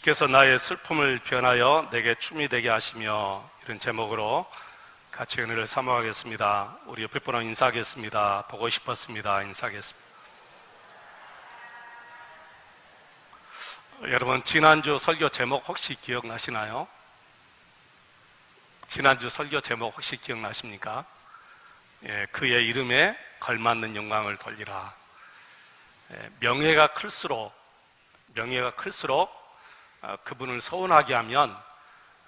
주께서 나의 슬픔을 변하여 내게 춤이 되게 하시며 이런 제목으로 같이 은혜를 사모하겠습니다. 우리 옆에 분랑 인사하겠습니다. 보고 싶었습니다. 인사하겠습니다. 여러분 지난주 설교 제목 혹시 기억나시나요? 지난주 설교 제목 혹시 기억나십니까? 예, 그의 이름에 걸맞는 영광을 돌리라. 예, 명예가 클수록 명예가 클수록 어, 그분을 서운하게 하면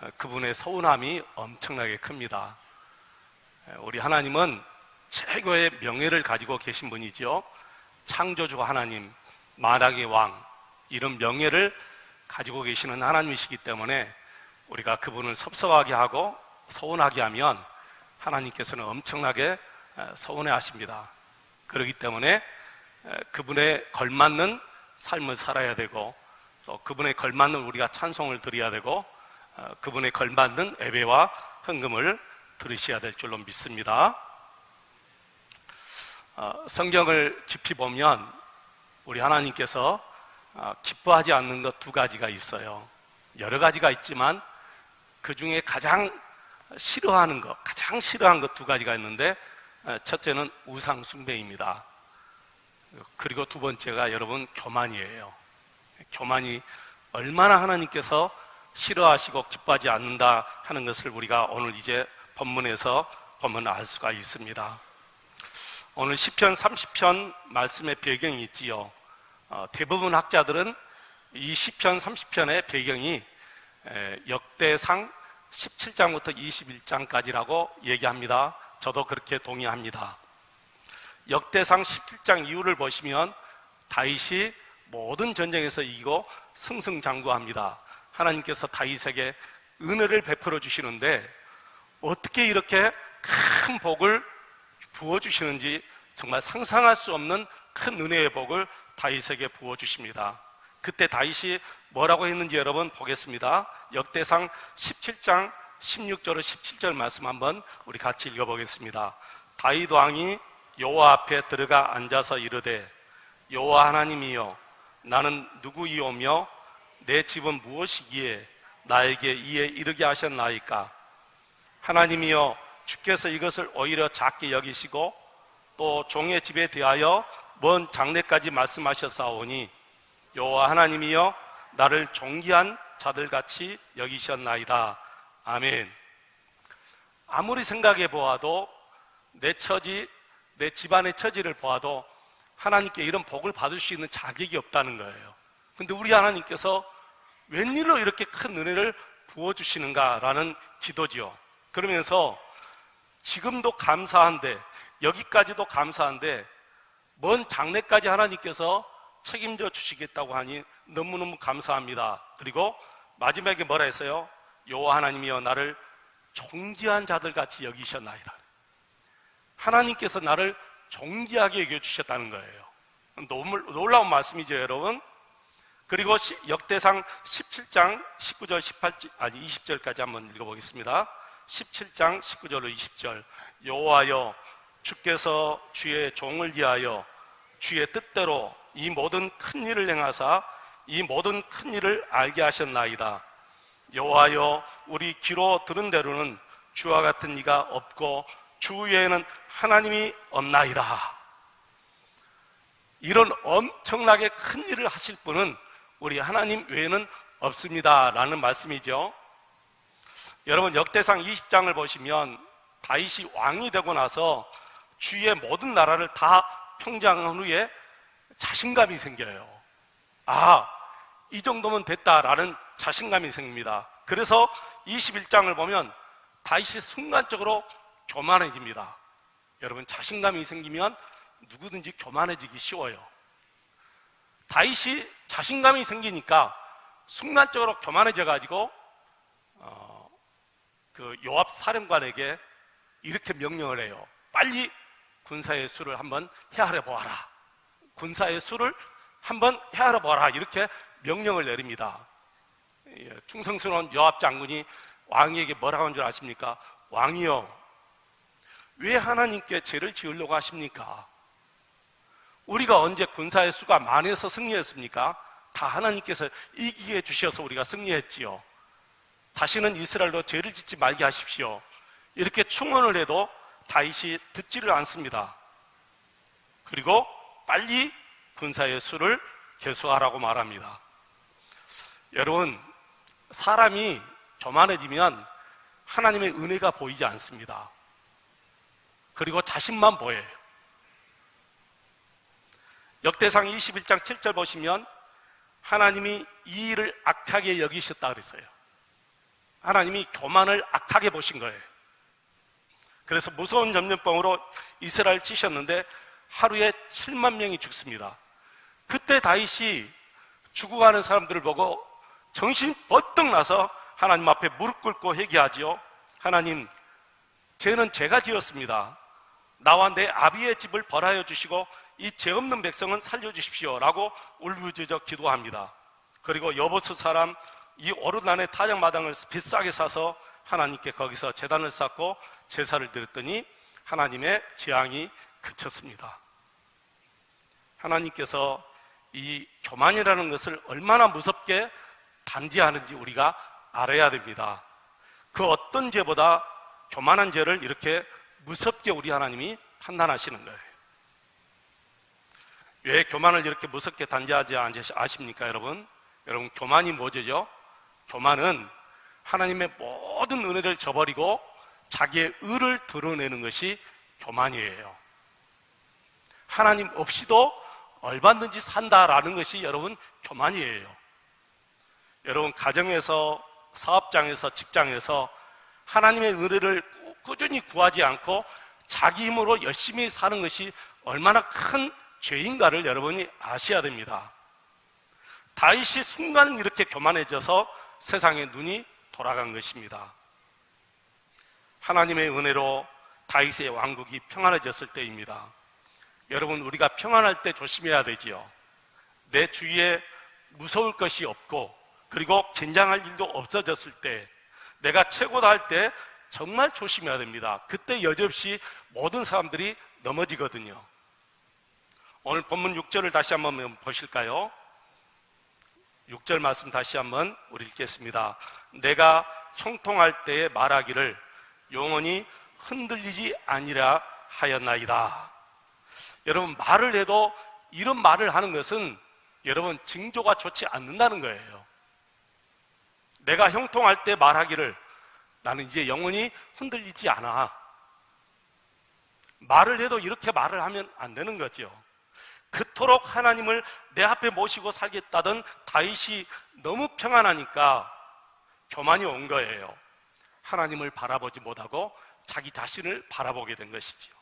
어, 그분의 서운함이 엄청나게 큽니다. 예, 우리 하나님은 최고의 명예를 가지고 계신 분이지요. 창조주 하나님, 만왕의 왕, 이런 명예를 가지고 계시는 하나님이시기 때문에 우리가 그분을 섭섭하게 하고 서운하게 하면 하나님께서는 엄청나게 서운해 하십니다. 그렇기 때문에 그분의 걸맞는 삶을 살아야 되고 또 그분의 걸맞는 우리가 찬송을 드려야 되고 어, 그분의 걸맞는 예배와 헌금을 들으셔야 될 줄로 믿습니다. 어, 성경을 깊이 보면 우리 하나님께서 어, 기뻐하지 않는 것 두 가지가 있어요. 여러 가지가 있지만 그 중에 가장 싫어하는 것, 가장 싫어하는 것 두 가지가 있는데 첫째는 우상 숭배입니다. 그리고 두 번째가 여러분 교만이에요. 교만이 얼마나 하나님께서 싫어하시고 기뻐하지 않는다 하는 것을 우리가 오늘 이제 본문에서 보면 알 수가 있습니다. 오늘 10편, 30편 말씀의 배경이 있지요. 어, 대부분 학자들은 이 10편, 30편의 배경이 역대상 17장부터 21장까지라고 얘기합니다. 저도 그렇게 동의합니다. 역대상 17장 이후를 보시면 다윗이 모든 전쟁에서 이기고 승승장구합니다. 하나님께서 다윗에게 은혜를 베풀어 주시는데 어떻게 이렇게 큰 복을 부어 주시는지 정말 상상할 수 없는 큰 은혜의 복을 다윗에게 부어 주십니다. 그때 다윗이 뭐라고 했는지 여러분 보겠습니다. 역대상 17장 16절로 17절 말씀 한번 우리 같이 읽어보겠습니다. 다윗 왕이 여호와 앞에 들어가 앉아서 이르되 여호와 하나님이여 나는 누구이오며 내 집은 무엇이기에 나에게 이에 이르게 하셨나이까? 하나님이여 주께서 이것을 오히려 작게 여기시고 또 종의 집에 대하여 먼 장래까지 말씀하셨사오니 여호와 하나님이여 나를 존귀한 자들 같이 여기셨나이다. 아멘. 아무리 생각해 보아도 내 처지 내 집안의 처지를 보아도 하나님께 이런 복을 받을 수 있는 자격이 없다는 거예요. 근데 우리 하나님께서 웬일로 이렇게 큰 은혜를 부어주시는가라는 기도지요. 그러면서 지금도 감사한데, 여기까지도 감사한데, 먼 장래까지 하나님께서 책임져 주시겠다고 하니 너무너무 감사합니다. 그리고 마지막에 뭐라 했어요? 여호와 하나님이여 나를 존귀한 자들 같이 여기셨나이다. 하나님께서 나를 존귀하게 여겨주셨다는 거예요. 놀라운 말씀이죠, 여러분. 그리고 역대상 17장 19절, 18절, 아니 20절까지 한번 읽어보겠습니다. 17장 19절로 20절. 여호와여 주께서 주의 종을 위하여 주의 뜻대로 이 모든 큰 일을 행하사 이 모든 큰 일을 알게 하셨나이다. 여호와여 우리 귀로 들은 대로는 주와 같은 이가 없고 주 외에는 하나님이 없나이다. 이런 엄청나게 큰 일을 하실 분은 우리 하나님 외에는 없습니다. 라는 말씀이죠. 여러분, 역대상 20장을 보시면 다윗이 왕이 되고 나서 주위의 모든 나라를 다 평정한 후에 자신감이 생겨요. 아, 이 정도면 됐다라는 자신감이 생깁니다. 그래서 21장을 보면 다윗이 순간적으로 교만해집니다. 여러분 자신감이 생기면 누구든지 교만해지기 쉬워요. 다윗이 자신감이 생기니까 순간적으로 교만해져 가지고 어, 그 요압 사령관에게 이렇게 명령을 해요. 빨리 군사의 수를 한번 헤아려 보아라. 군사의 수를 한번 헤아려 보아라. 이렇게 명령을 내립니다. 예, 충성스러운 요압 장군이 왕에게 뭐라고 한 줄 아십니까? 왕이여, 왜 하나님께 죄를 지으려고 하십니까? 우리가 언제 군사의 수가 많아서 승리했습니까? 다 하나님께서 이기게 해주셔서 우리가 승리했지요. 다시는 이스라엘로 죄를 짓지 말게 하십시오. 이렇게 충원을 해도 다윗이 듣지를 않습니다. 그리고 빨리 군사의 수를 개수하라고 말합니다. 여러분, 사람이 교만해지면 하나님의 은혜가 보이지 않습니다. 그리고 자신만 보여요. 역대상 21장 7절 보시면 하나님이 이 일을 악하게 여기셨다 그랬어요. 하나님이 교만을 악하게 보신 거예요. 그래서 무서운 전염병으로 이스라엘 치셨는데 하루에 7만 명이 죽습니다. 그때 다윗이 죽어가는 사람들을 보고 정신 번뜩 나서 하나님 앞에 무릎 꿇고 회개하지요. 하나님, 죄는 제가 지었습니다. 나와 내 아비의 집을 벌하여 주시고 이 죄 없는 백성은 살려주십시오. 라고 울부짖어 기도합니다. 그리고 여보스 사람 이 오르난의 타작마당을 비싸게 사서 하나님께 거기서 재단을 쌓고 제사를 드렸더니 하나님의 재앙이 그쳤습니다. 하나님께서 이 교만이라는 것을 얼마나 무섭게 단지하는지 우리가 알아야 됩니다. 그 어떤 죄보다 교만한 죄를 이렇게 무섭게 우리 하나님이 판단하시는 거예요. 왜 교만을 이렇게 무섭게 단지하지 아십니까, 여러분? 여러분, 교만이 뭐죠? 교만은 하나님의 모든 은혜를 저버리고 자기의 의를 드러내는 것이 교만이에요. 하나님 없이도 얼마든지 산다라는 것이 여러분 교만이에요. 여러분, 가정에서, 사업장에서, 직장에서 하나님의 은혜를 꾸준히 구하지 않고 자기 힘으로 열심히 사는 것이 얼마나 큰 죄인가를 여러분이 아셔야 됩니다. 다윗이 순간 이렇게 교만해져서 세상의 눈이 돌아간 것입니다. 하나님의 은혜로 다윗의 왕국이 평안해졌을 때입니다. 여러분, 우리가 평안할 때 조심해야 되지요. 내 주위에 무서울 것이 없고, 그리고 긴장할 일도 없어졌을 때, 내가 최고다 할 때 정말 조심해야 됩니다. 그때 여지없이 모든 사람들이 넘어지거든요. 오늘 본문 6절을 다시 한번 보실까요? 6절 말씀 다시 한번 우리 읽겠습니다. 내가 형통할 때에 말하기를 영원히 흔들리지 아니라 하였나이다. 여러분 말을 해도 이런 말을 하는 것은 여러분 징조가 좋지 않는다는 거예요. 내가 형통할 때 말하기를 나는 이제 영원히 흔들리지 않아. 말을 해도 이렇게 말을 하면 안 되는 거죠. 그토록 하나님을 내 앞에 모시고 살겠다던 다윗이 너무 평안하니까 교만이 온 거예요. 하나님을 바라보지 못하고 자기 자신을 바라보게 된 것이지요.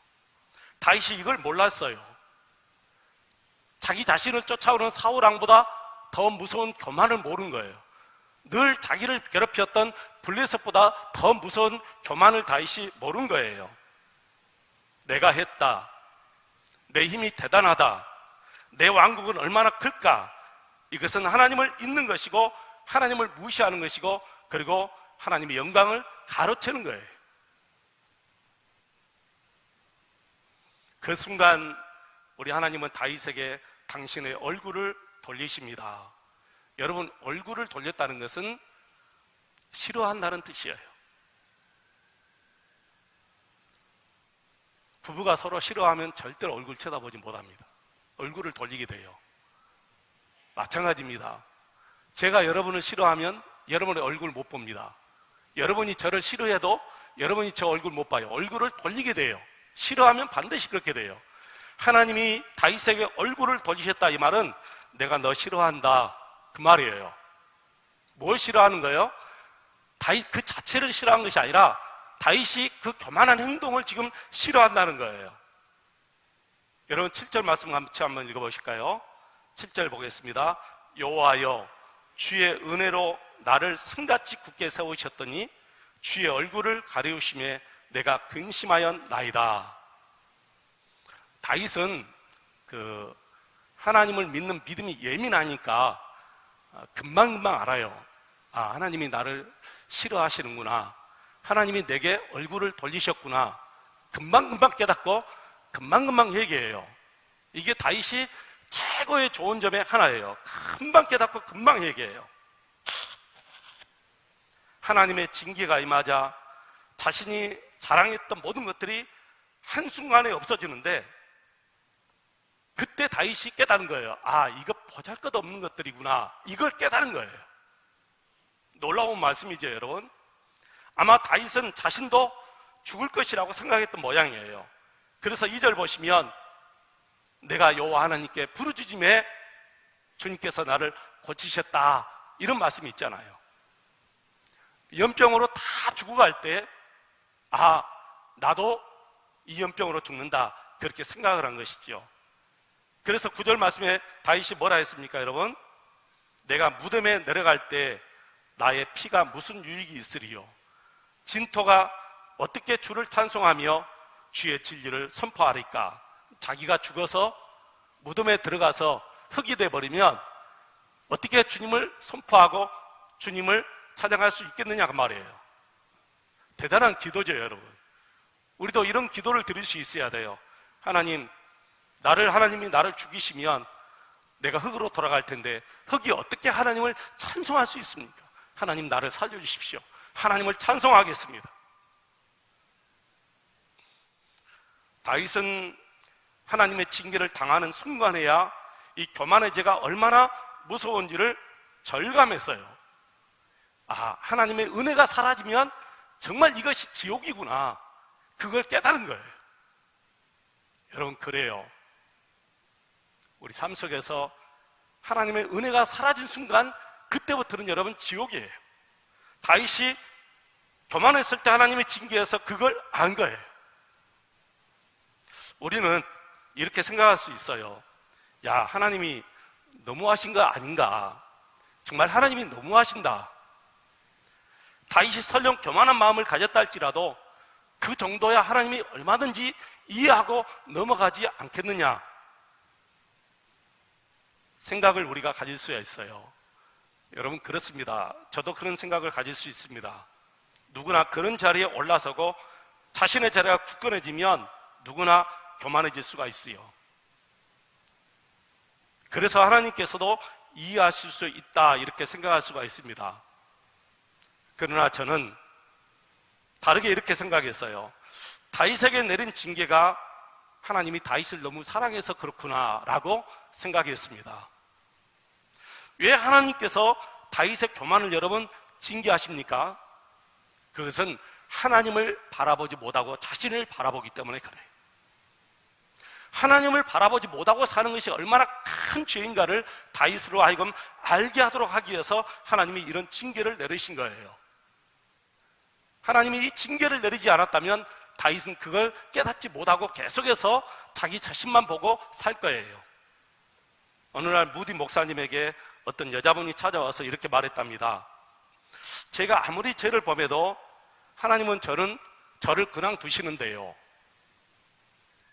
다윗이 이걸 몰랐어요. 자기 자신을 쫓아오는 사울왕보다 더 무서운 교만을 모른 거예요. 늘 자기를 괴롭혔던 블레셋보다 더 무서운 교만을 다윗이 모른 거예요. 내가 했다. 내 힘이 대단하다. 내 왕국은 얼마나 클까? 이것은 하나님을 잊는 것이고 하나님을 무시하는 것이고 그리고 하나님의 영광을 가로채는 거예요. 그 순간 우리 하나님은 다윗에게 당신의 얼굴을 돌리십니다. 여러분, 얼굴을 돌렸다는 것은 싫어한다는 뜻이에요. 부부가 서로 싫어하면 절대로 얼굴 쳐다보지 못합니다. 얼굴을 돌리게 돼요. 마찬가지입니다. 제가 여러분을 싫어하면 여러분의 얼굴 못 봅니다. 여러분이 저를 싫어해도 여러분이 저 얼굴 못 봐요. 얼굴을 돌리게 돼요. 싫어하면 반드시 그렇게 돼요. 하나님이 다윗에게 얼굴을 돌리셨다 이 말은 내가 너 싫어한다 그 말이에요. 뭘 싫어하는 거예요? 다윗 그 자체를 싫어한 것이 아니라 다윗이 그 교만한 행동을 지금 싫어한다는 거예요. 여러분 7절 말씀 같이 한번 읽어보실까요? 7절 보겠습니다. 여호와여 주의 은혜로 나를 산같이 굳게 세우셨더니 주의 얼굴을 가리우심에 내가 근심하여 나이다. 다윗은 그 하나님을 믿는 믿음이 예민하니까 금방금방 알아요. 아, 하나님이 나를 싫어하시는구나. 하나님이 내게 얼굴을 돌리셨구나. 금방금방 깨닫고 금방금방 얘기해요. 이게 다윗이 최고의 좋은 점의 하나예요. 금방 깨닫고 금방 얘기해요. 하나님의 징계가 임하자 자신이 자랑했던 모든 것들이 한순간에 없어지는데 그때 다윗이 깨달은 거예요. 아, 이거 보잘 것 없는 것들이구나. 이걸 깨달은 거예요. 놀라운 말씀이죠, 여러분. 아마 다윗은 자신도 죽을 것이라고 생각했던 모양이에요. 그래서 이 절 보시면 내가 여호와 하나님께 부르짖음에 주님께서 나를 고치셨다. 이런 말씀이 있잖아요. 연병으로 다 죽어갈 때, 아, 나도 이 연병으로 죽는다. 그렇게 생각을 한 것이지요. 그래서 구절 말씀에 다윗이 뭐라 했습니까, 여러분? 내가 무덤에 내려갈 때 나의 피가 무슨 유익이 있으리요? 진토가 어떻게 주를 찬송하며 주의 진리를 선포하리까? 자기가 죽어서 무덤에 들어가서 흙이 돼 버리면 어떻게 주님을 선포하고 주님을 찬양할 수 있겠느냐 그 말이에요. 대단한 기도죠, 여러분. 우리도 이런 기도를 드릴 수 있어야 돼요. 하나님, 나를 하나님이 나를 죽이시면 내가 흙으로 돌아갈 텐데 흙이 어떻게 하나님을 찬송할 수 있습니까? 하나님 나를 살려 주십시오. 하나님을 찬송하겠습니다. 다윗은 하나님의 징계를 당하는 순간에야 이 교만의 죄가 얼마나 무서운지를 절감했어요. 아, 하나님의 은혜가 사라지면 정말 이것이 지옥이구나. 그걸 깨달은 거예요. 여러분, 그래요. 우리 삶 속에서 하나님의 은혜가 사라진 순간, 그때부터는 여러분 지옥이에요. 다윗이 교만했을 때 하나님의 징계에서 그걸 안 거예요. 우리는 이렇게 생각할 수 있어요. 야, 하나님이 너무하신 거 아닌가? 정말 하나님이 너무하신다. 다윗이 설령 교만한 마음을 가졌다 할지라도 그 정도야 하나님이 얼마든지 이해하고 넘어가지 않겠느냐. 생각을 우리가 가질 수야 있어요. 여러분, 그렇습니다. 저도 그런 생각을 가질 수 있습니다. 누구나 그런 자리에 올라서고 자신의 자리가 굳건해지면 누구나 교만해질 수가 있어요. 그래서 하나님께서도 이해하실 수 있다, 이렇게 생각할 수가 있습니다. 그러나 저는 다르게 이렇게 생각했어요. 다윗에게 내린 징계가 하나님이 다윗을 너무 사랑해서 그렇구나라고 생각했습니다. 왜 하나님께서 다윗의 교만을 여러분 징계하십니까? 그것은 하나님을 바라보지 못하고 자신을 바라보기 때문에 그래요. 하나님을 바라보지 못하고 사는 것이 얼마나 큰 죄인가를 다윗으로 하여금 알게 하도록 하기 위해서 하나님이 이런 징계를 내리신 거예요. 하나님이 이 징계를 내리지 않았다면 다윗은 그걸 깨닫지 못하고 계속해서 자기 자신만 보고 살 거예요. 어느 날 무디 목사님에게 어떤 여자분이 찾아와서 이렇게 말했답니다. 제가 아무리 죄를 범해도 하나님은 저는 저를 그냥 두시는데요.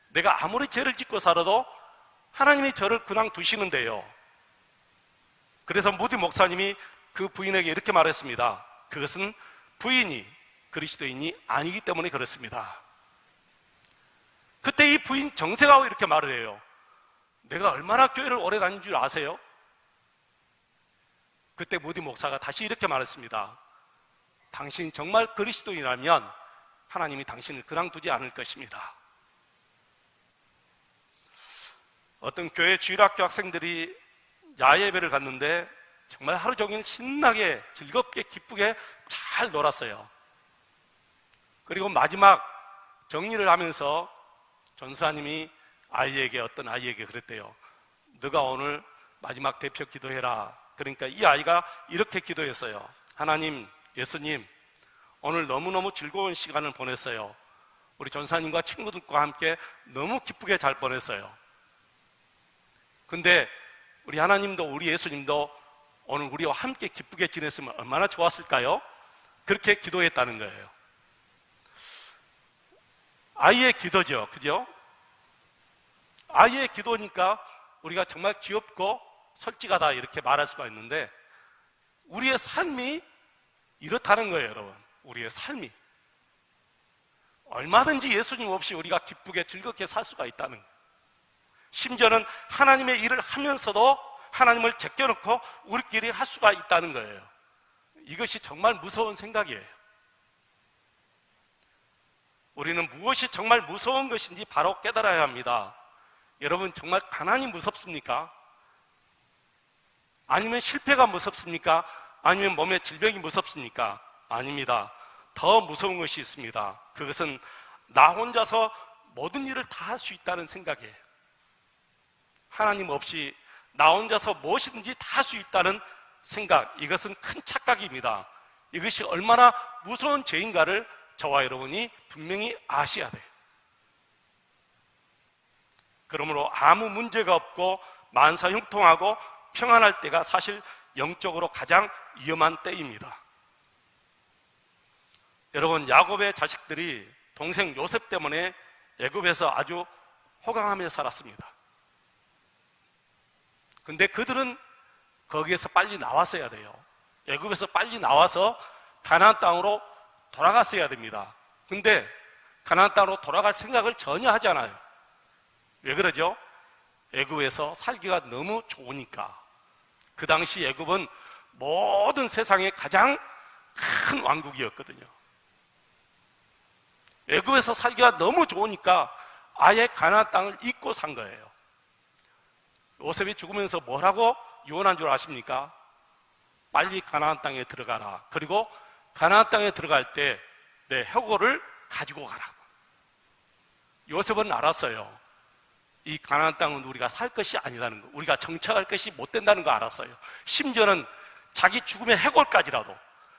내가 아무리 죄를 짓고 살아도 하나님이 저를 그냥 두시는데요. 그래서 무디 목사님이 그 부인에게 이렇게 말했습니다. 그것은 부인이 그리스도인이 아니기 때문에 그렇습니다. 그때 이 부인 정세가 이렇게 말을 해요. 내가 얼마나 교회를 오래 다닌 줄 아세요? 그때 무디 목사가 다시 이렇게 말했습니다. 당신이 정말 그리스도인이라면 하나님이 당신을 그냥 두지 않을 것입니다. 어떤 교회 주일학교 학생들이 야예배를 갔는데 정말 하루 종일 신나게 즐겁게 기쁘게 잘 놀았어요. 그리고 마지막 정리를 하면서 전사님이 아이에게 어떤 아이에게 그랬대요. 너가 오늘 마지막 대표 기도해라. 그러니까 이 아이가 이렇게 기도했어요. 하나님, 예수님, 오늘 너무너무 즐거운 시간을 보냈어요. 우리 전사님과 친구들과 함께 너무 기쁘게 잘 보냈어요. 근데 우리 하나님도 우리 예수님도 오늘 우리와 함께 기쁘게 지냈으면 얼마나 좋았을까요? 그렇게 기도했다는 거예요. 아이의 기도죠. 그죠? 아이의 기도니까 우리가 정말 귀엽고 솔직하다 이렇게 말할 수가 있는데 우리의 삶이 이렇다는 거예요, 여러분. 우리의 삶이. 얼마든지 예수님 없이 우리가 기쁘게 즐겁게 살 수가 있다는 거예요. 심지어는 하나님의 일을 하면서도 하나님을 제껴놓고 우리끼리 할 수가 있다는 거예요. 이것이 정말 무서운 생각이에요. 우리는 무엇이 정말 무서운 것인지 바로 깨달아야 합니다. 여러분, 정말 가난이 무섭습니까? 아니면 실패가 무섭습니까? 아니면 몸의 질병이 무섭습니까? 아닙니다. 더 무서운 것이 있습니다. 그것은 나 혼자서 모든 일을 다 할 수 있다는 생각이에요. 하나님 없이 나 혼자서 무엇이든지 다 할 수 있다는 생각. 이것은 큰 착각입니다. 이것이 얼마나 무서운 죄인가를 저와 여러분이 분명히 아셔야 돼요. 그러므로 아무 문제가 없고 만사형통하고 평안할 때가 사실 영적으로 가장 위험한 때입니다. 여러분 야곱의 자식들이 동생 요셉 때문에 애굽에서 아주 호강하며 살았습니다. 근데 그들은 거기에서 빨리 나왔어야 돼요. 애굽에서 빨리 나와서 가나안 땅으로 돌아갔어야 됩니다. 근데 가나안 땅으로 돌아갈 생각을 전혀 하지 않아요. 왜 그러죠? 애굽에서 살기가 너무 좋으니까. 그 당시 애굽은 모든 세상의 가장 큰 왕국이었거든요. 애굽에서 살기가 너무 좋으니까 아예 가나안 땅을 잊고 산 거예요. 요셉이 죽으면서 뭐라고 유언한 줄 아십니까? 빨리 가나안 땅에 들어가라. 그리고 가나안 땅에 들어갈 때내 해고를 가지고 가라고. 요셉은 알았어요. 이 가나안 땅은 우리가 살 것이 아니라는 거. 우리가 정착할 것이 못 된다는 거 알았어요. 심지어는 자기 죽음의 해골까지라도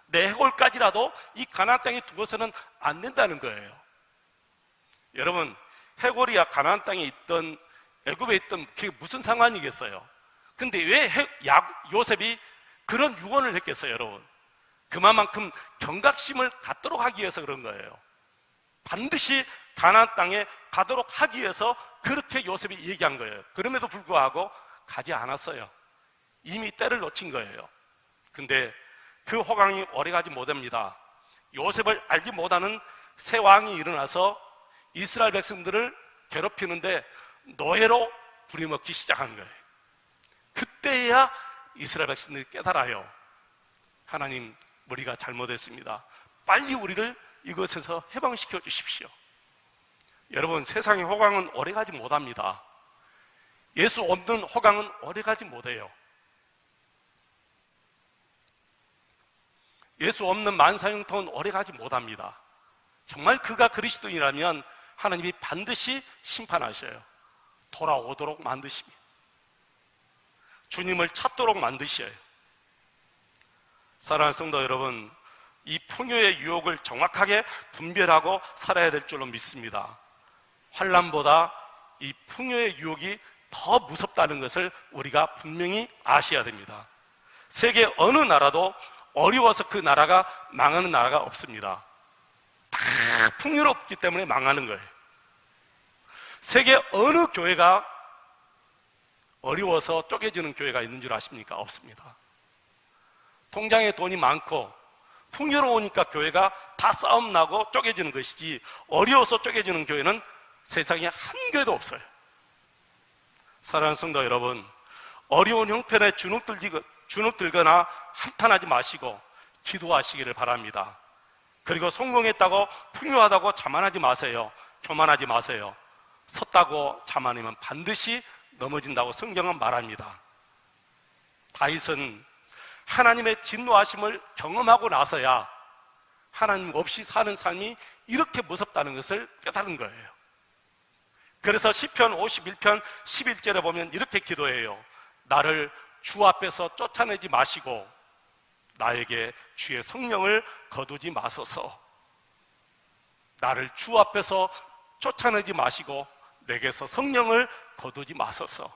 내 해골까지라도 이 가나안 땅에 두고서는 안 된다는 거예요. 여러분, 해골이야 가나안 땅에 있던 애굽에 있던 그게 무슨 상관이겠어요? 근데 왜 해, 야, 요셉이 그런 유언을 했겠어요, 여러분? 그만큼 경각심을 갖도록 하기 위해서 그런 거예요. 반드시 가나안 땅에 가도록 하기 위해서 그렇게 요셉이 얘기한 거예요. 그럼에도 불구하고 가지 않았어요. 이미 때를 놓친 거예요. 근데 그 호강이 오래가지 못합니다. 요셉을 알지 못하는 새 왕이 일어나서 이스라엘 백성들을 괴롭히는데 노예로 부리먹기 시작한 거예요. 그때야 이스라엘 백성들이 깨달아요. 하나님, 우리가 잘못했습니다. 빨리 우리를 이것에서 해방시켜 주십시오. 여러분, 세상의 호강은 오래가지 못합니다. 예수 없는 호강은 오래가지 못해요. 예수 없는 만사형통은 오래가지 못합니다. 정말 그가 그리스도인이라면 하나님이 반드시 심판하셔요. 돌아오도록 만드십니다. 주님을 찾도록 만드셔요. 사랑하는 성도 여러분, 이 풍요의 유혹을 정확하게 분별하고 살아야 될 줄로 믿습니다. 환란보다 이 풍요의 유혹이 더 무섭다는 것을 우리가 분명히 아셔야 됩니다. 세계 어느 나라도 어려워서 그 나라가 망하는 나라가 없습니다. 다 풍요롭기 때문에 망하는 거예요. 세계 어느 교회가 어려워서 쪼개지는 교회가 있는 줄 아십니까? 없습니다. 통장에 돈이 많고 풍요로우니까 교회가 다 싸움 나고 쪼개지는 것이지 어려워서 쪼개지는 교회는 세상에 한 교회도 없어요. 사랑하는 성도 여러분, 어려운 형편에 주눅들거나 한탄하지 마시고 기도하시기를 바랍니다. 그리고 성공했다고 풍요하다고 자만하지 마세요. 교만하지 마세요. 섰다고 자만하면 반드시 넘어진다고 성경은 말합니다. 다윗은 하나님의 진노하심을 경험하고 나서야 하나님 없이 사는 삶이 이렇게 무섭다는 것을 깨달은 거예요. 그래서 시편 51편 11절에 보면 이렇게 기도해요. 나를 주 앞에서 쫓아내지 마시고 나에게 주의 성령을 거두지 마소서. 나를 주 앞에서 쫓아내지 마시고 내게서 성령을 거두지 마소서.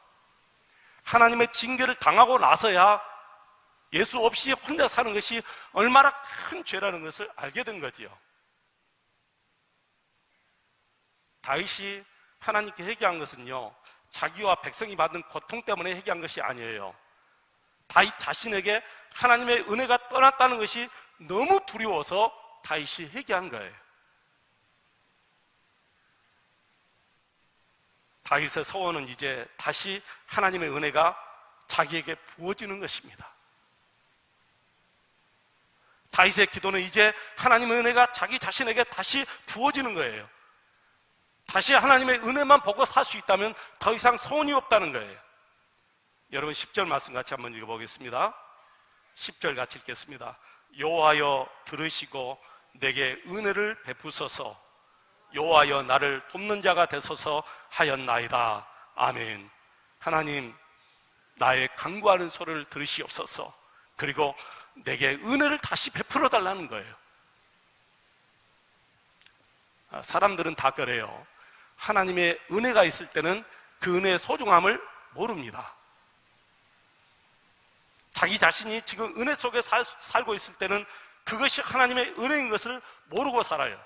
하나님의 징계를 당하고 나서야 예수 없이 혼자 사는 것이 얼마나 큰 죄라는 것을 알게 된 거지요. 다윗이 하나님께 회개한 것은요, 자기와 백성이 받은 고통 때문에 회개한 것이 아니에요. 다윗 자신에게 하나님의 은혜가 떠났다는 것이 너무 두려워서 다윗이 회개한 거예요. 다윗의 서원은 이제 다시 하나님의 은혜가 자기에게 부어지는 것입니다. 다윗의 기도는 이제 하나님의 은혜가 자기 자신에게 다시 부어지는 거예요. 다시 하나님의 은혜만 보고 살 수 있다면 더 이상 소원이 없다는 거예요. 여러분 10절 말씀 같이 한번 읽어보겠습니다. 10절 같이 읽겠습니다. 여호와여 들으시고 내게 은혜를 베푸소서 여호와여 나를 돕는 자가 되소서 하였나이다. 아멘. 하나님 나의 강구하는 소리를 들으시옵소서. 그리고 내게 은혜를 다시 베풀어 달라는 거예요. 아, 사람들은 다 그래요. 하나님의 은혜가 있을 때는 그 은혜의 소중함을 모릅니다. 자기 자신이 지금 은혜 속에 살, 살고 있을 때는 그것이 하나님의 은혜인 것을 모르고 살아요.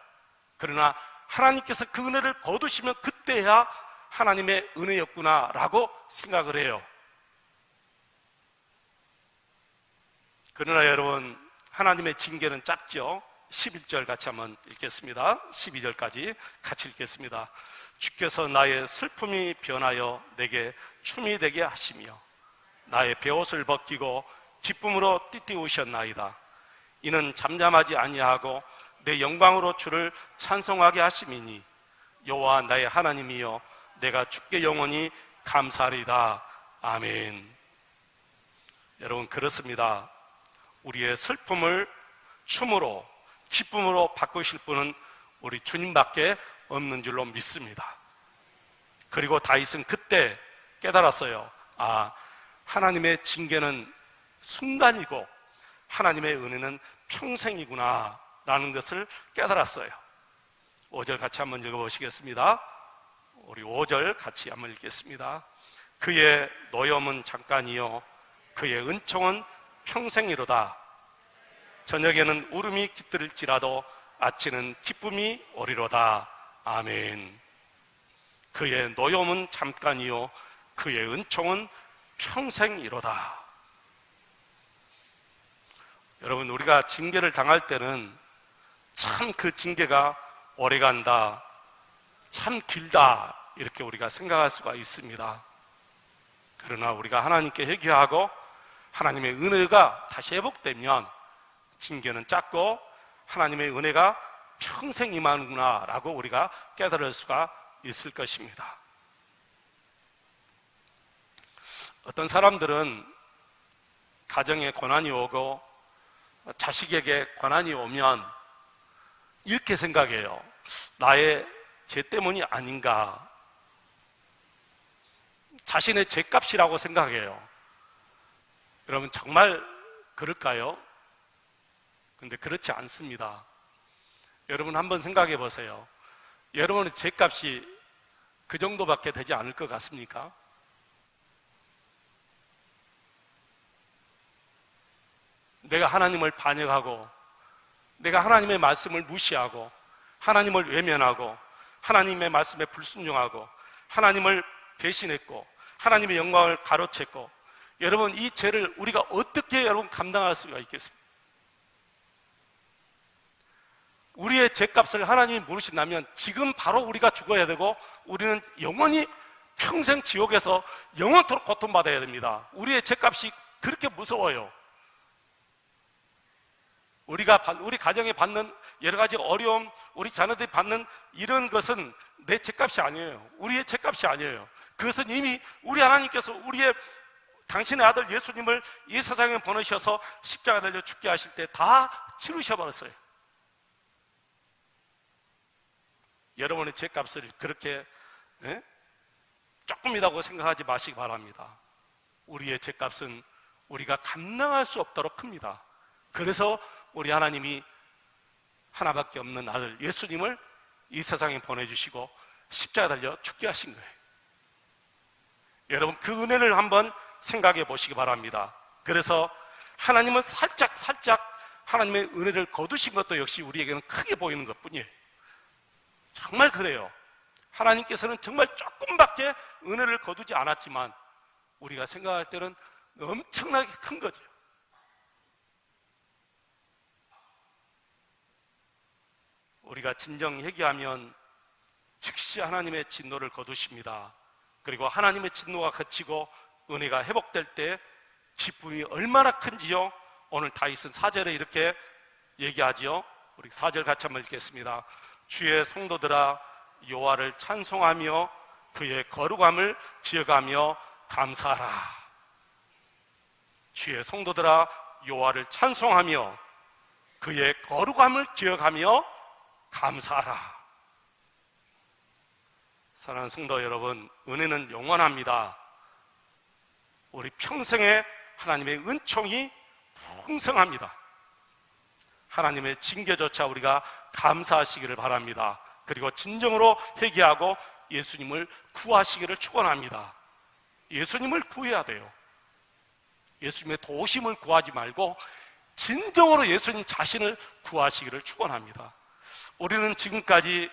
그러나 하나님께서 그 은혜를 거두시면 그때야 하나님의 은혜였구나라고 생각을 해요. 그러나 여러분, 하나님의 징계는 짧죠? 11절 같이 한번 읽겠습니다. 12절까지 같이 읽겠습니다. 주께서 나의 슬픔이 변하여 내게 춤이 되게 하시며 나의 베옷을 벗기고 기쁨으로 띠띠우셨나이다. 이는 잠잠하지 아니하고 내 영광으로 주를 찬송하게 하심이니 여호와 나의 하나님이여 내가 주께 영원히 감사하리다. 아멘. 여러분 그렇습니다. 우리의 슬픔을 춤으로 기쁨으로 바꾸실 분은 우리 주님밖에 없는 줄로 믿습니다. 그리고 다윗은 그때 깨달았어요. 아, 하나님의 징계는 순간이고 하나님의 은혜는 평생이구나 라는 것을 깨달았어요. 5절 같이 한번 읽어보시겠습니다. 우리 5절 같이 한번 읽겠습니다. 그의 노염은 잠깐이요 그의 은총은 평생이로다. 저녁에는 울음이 깃들일지라도 아침은 기쁨이 오리로다. 아멘. 그의 노염은 잠깐이요 그의 은총은 평생이로다. 여러분, 우리가 징계를 당할 때는 참 그 징계가 오래 간다, 참 길다, 이렇게 우리가 생각할 수가 있습니다. 그러나 우리가 하나님께 회개하고 하나님의 은혜가 다시 회복되면 징계는 짧고 하나님의 은혜가 평생 임하는구나 라고 우리가 깨달을 수가 있을 것입니다. 어떤 사람들은 가정에 고난이 오고 자식에게 고난이 오면 이렇게 생각해요. 나의 죄 때문이 아닌가. 자신의 죄값이라고 생각해요. 여러분, 정말 그럴까요? 근데 그렇지 않습니다. 여러분 한번 생각해 보세요. 여러분의 죄값이 그 정도밖에 되지 않을 것 같습니까? 내가 하나님을 반역하고 내가 하나님의 말씀을 무시하고 하나님을 외면하고 하나님의 말씀에 불순종하고 하나님을 배신했고 하나님의 영광을 가로챘고 여러분 이 죄를 우리가 어떻게 여러분 감당할 수가 있겠습니까? 우리의 죄값을 하나님이 물으신다면 지금 바로 우리가 죽어야 되고 우리는 영원히 평생 지옥에서 영원토록 고통받아야 됩니다. 우리의 죄값이 그렇게 무서워요. 우리가 우리 가정에 받는 여러 가지 어려움, 우리 자녀들이 받는 이런 것은 내 죄값이 아니에요. 우리의 죄값이 아니에요. 그것은 이미 우리 하나님께서 우리의 당신의 아들 예수님을 이 세상에 보내셔서 십자가 달려 죽게 하실 때 다 치르셔 버렸어요. 여러분의 죄값을 그렇게 예? 조금이라고 생각하지 마시기 바랍니다. 우리의 죄값은 우리가 감당할 수 없도록 큽니다. 그래서 우리 하나님이 하나밖에 없는 아들 예수님을 이 세상에 보내주시고 십자가 달려 죽게 하신 거예요. 여러분 그 은혜를 한번 생각해 보시기 바랍니다. 그래서 하나님은 살짝 살짝 하나님의 은혜를 거두신 것도 역시 우리에게는 크게 보이는 것 뿐이에요. 정말 그래요. 하나님께서는 정말 조금밖에 은혜를 거두지 않았지만 우리가 생각할 때는 엄청나게 큰 거죠. 우리가 진정 회개하면 즉시 하나님의 진노를 거두십니다. 그리고 하나님의 진노가 그치고 은혜가 회복될 때 기쁨이 얼마나 큰지요. 오늘 다윗은 사절에 이렇게 얘기하지요. 우리 사절 같이 한번 읽겠습니다. 주의 성도들아 여호와를 찬송하며 그의 거룩함을 기억하며 감사하라. 주의 성도들아 여호와를 찬송하며 그의 거룩함을 기억하며 감사하라. 사랑하는 성도 여러분, 은혜는 영원합니다. 우리 평생에 하나님의 은총이 풍성합니다. 하나님의 징계조차 우리가 감사하시기를 바랍니다. 그리고 진정으로 회개하고 예수님을 구하시기를 축원합니다. 예수님을 구해야 돼요. 예수님의 도심을 구하지 말고 진정으로 예수님 자신을 구하시기를 축원합니다. 우리는 지금까지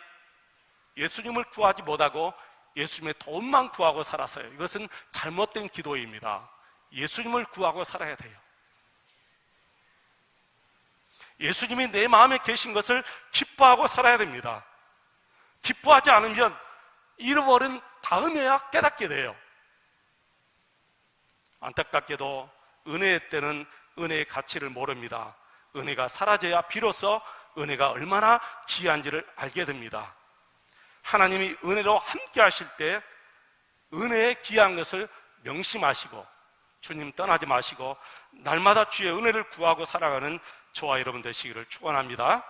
예수님을 구하지 못하고 예수님의 돈만 구하고 살았어요. 이것은 잘못된 기도입니다. 예수님을 구하고 살아야 돼요. 예수님이 내 마음에 계신 것을 기뻐하고 살아야 됩니다. 기뻐하지 않으면 잃어버린 다음에야 깨닫게 돼요. 안타깝게도 은혜의 때는 은혜의 가치를 모릅니다. 은혜가 사라져야 비로소 은혜가 얼마나 귀한지를 알게 됩니다. 하나님이 은혜로 함께 하실 때 은혜의 귀한 것을 명심하시고 주님 떠나지 마시고 날마다 주의 은혜를 구하고 살아가는 저와 여러분 되시기를 축원합니다.